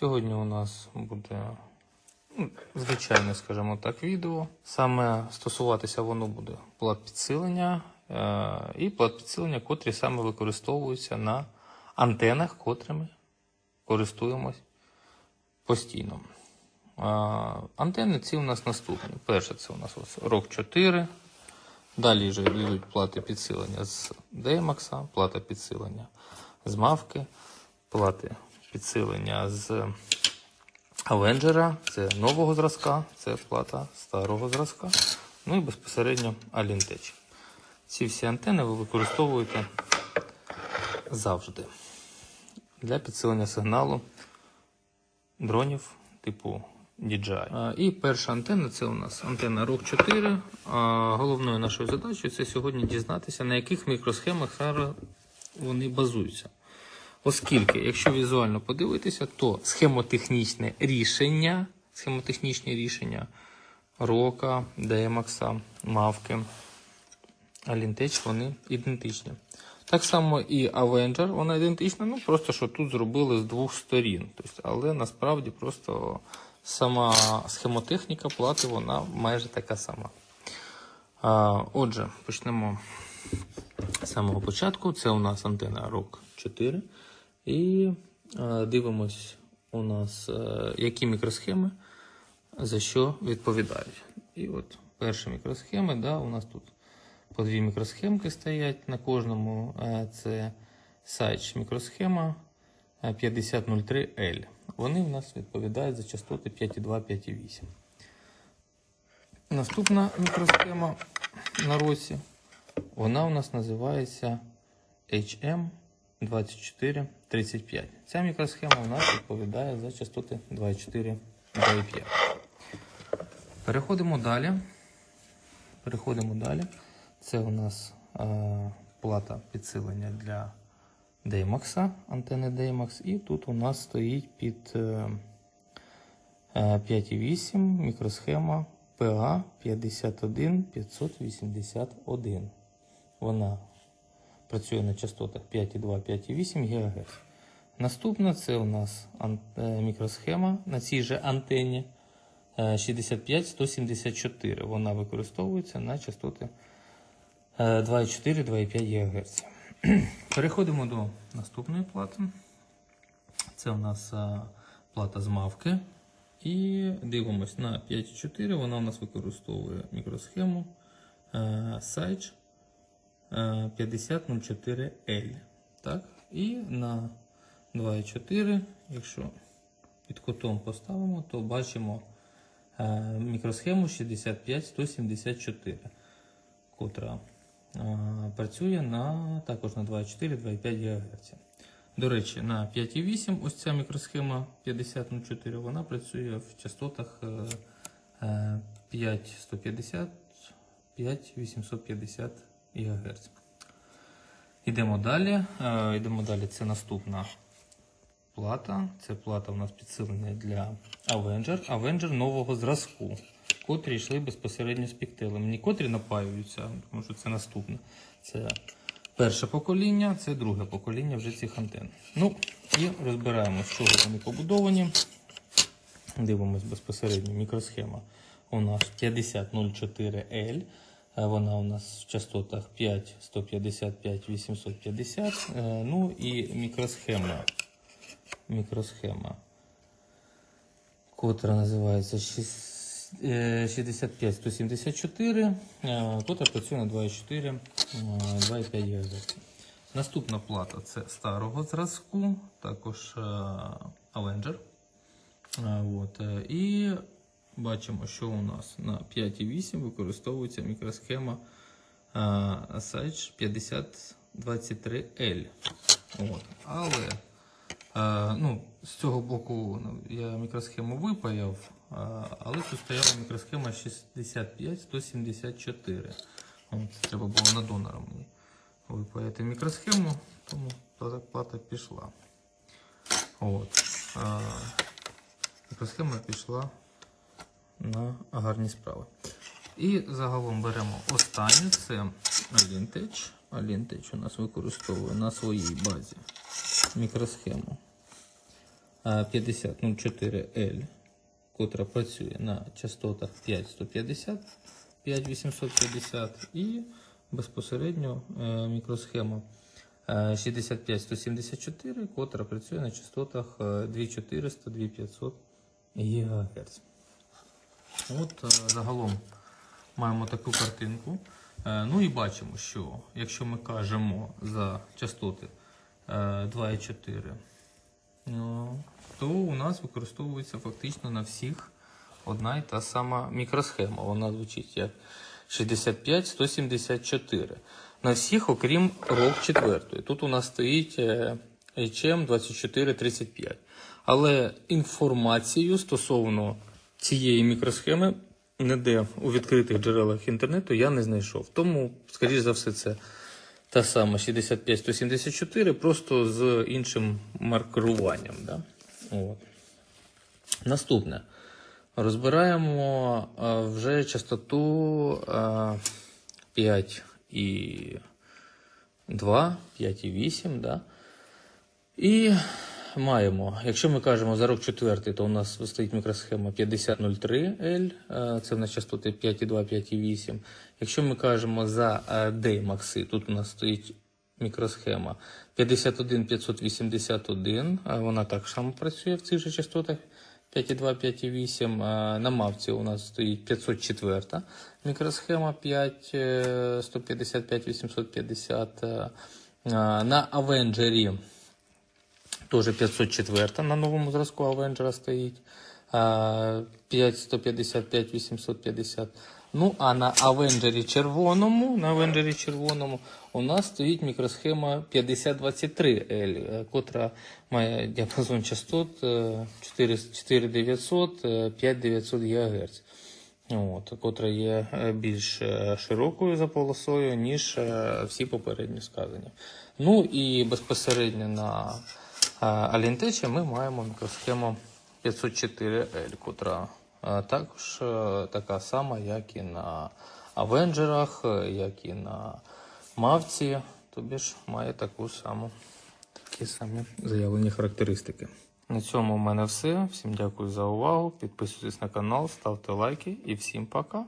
Сьогодні у нас буде ну, звичайне, скажімо так, відео. Саме стосуватися воно буде плат підсилення е- і плат підсилення, котрі саме використовуються на антенах, котрими користуємось постійно. А, антенни ці у нас наступні. Перше, це у нас ROG 4. Далі вже йдуть плати підсилення з DMAX, плата підсилення з мавки, плати підсилення з Avenger, це нового зразка, це плата старого зразка. Ну і безпосередньо Alintech. Ці всі антени ви використовуєте завжди для підсилення сигналу дронів типу DJI. І перша антенна це у нас антенна ROG 4. Головною нашою задачею це сьогодні дізнатися, на яких мікросхемах вони базуються. Оскільки, якщо візуально подивитися, то схемотехнічне рішення, схемотехнічні рішення Рока, DMAX, Мавки, Alintech, вони ідентичні. Так само і Avenger, вона ідентична, ну просто що тут зробили з двох сторін. Тобто, але насправді просто сама схемотехніка плати, вона майже така сама. А, отже, почнемо з самого початку. Це у нас антенна ROG 4. І е, дивимось у нас, е, які мікросхеми за що відповідають. І от перші мікросхеми, да, у нас тут по дві мікросхемки стоять на кожному. Е, Це Сайч мікросхема е, 5003L. Вони в нас відповідають за частоти 5,2, 5,8. Наступна мікросхема на росі, вона у нас називається HM2435. Ця мікросхема у нас відповідає за частоти 2,4, 2,5. Переходимо далі. Переходимо далі. Це у нас е, плата підсилення для DMAX, антени DMAX. І тут у нас стоїть під е, е, 5,8 мікросхема PA 51581. Вона працює на частотах 5,2, 5,8 ГГц. Наступна це у нас е, мікросхема на цій же антенні е, 65174. Вона використовується на частоти е, 2,4, 2,5 ГГц. Переходимо до наступної плати. Це у нас е, плата з мавки. І дивимось на 5,4. Вона у нас використовує мікросхему е, е, 5004L. Так? І на 2,4, якщо під кутом поставимо, то бачимо е, мікросхему 65174, котра е, працює на, також на 2,4-2,5 ГГц. До речі, на 5,8 ось ця мікросхема 5004, вона працює в частотах е, е, 5150, 5850 ГГц. Йдемо далі. Е, Йдемо далі. Це наступна плата. Це плата у нас підсилення для Avenger. Avenger нового зразку, котрі йшли безпосередньо з піктелем. Не котрі напаюються, тому що це наступне. Це перше покоління, це друге покоління вже цих антенн. Ну і розбираємо, з чого вони побудовані. Дивимось безпосередньо мікросхема. У нас 5004L. Е, Вона у нас в частотах 5, 155, 850. Е, Ну і мікросхема. Мікросхема, котра називається 65-174, котра працює на 2,4, е, 2,5 ГГц. Наступна плата це старого зразку, також е, Avenger. Е, От, е, і бачимо, що у нас на 5,8 використовується мікросхема е, Sage 5023L. От. Але е, ну, з цього боку ну, я мікросхему випаяв, е, але тут стояла мікросхема 65174. От, треба було на донора мені випаяти мікросхему, тому плата, пішла. От. Мікросхема пішла на гарні справи. І загалом беремо останнє це Alintech. Alintech у нас використовує на своїй базі мікросхему е, 5004L, котра працює на частотах 5150, 5850 і безпосередньо е, мікросхема е, 65174, котра працює на частотах е, 2400, 2500 ГГц. От е, загалом маємо таку картинку. Е, Ну і бачимо, що якщо ми кажемо за частоти е, 2,4, ну, то у нас використовується фактично на всіх одна і та сама мікросхема. Вона звучить як 65-174. На всіх, окрім рок 4. Тут у нас стоїть е, HM 2435. Але інформацію стосовно цієї мікросхеми ніде у відкритих джерелах інтернету я не знайшов. Тому, скоріш за все, це та сама 65-174, просто з іншим маркеруванням. Да? От. Наступне. Розбираємо вже частоту а, 5 і 2, 5 і 8, да? І маємо, якщо ми кажемо за рок 4, то у нас стоїть мікросхема 5003L, е, це в нас частоти 5,2, 5,8. Якщо ми кажемо за е, D-макси, тут у нас стоїть мікросхема 51581, е, вона так само працює в цих же частотах 5,2, 5,8. Е, На мавці у нас стоїть 504 мікросхема 5, е, 155, 850. е, На Авенджері Теж 504 на новому зразку Авенджера стоїть. А, 5, 155, 850. Ну, а на Авенджері червоному, на Авенджері червоному у нас стоїть мікросхема 5023L, е, котра має діапазон частот е, 4 4900, е, 5900 ГГц. От, котра є е, більш е, широкою за полосою, ніж е, всі попередні сказані. Ну і безпосередньо на Алінтечі ми маємо мікросхему 504L, котра також е, така сама, як і на Авенджерах, е, як і на Мавці, тобі ж має таку саму, такі самі заявлені характеристики. На цьому в мене все. Всім дякую за увагу. Підписуйтесь на канал, ставте лайки і всім пока.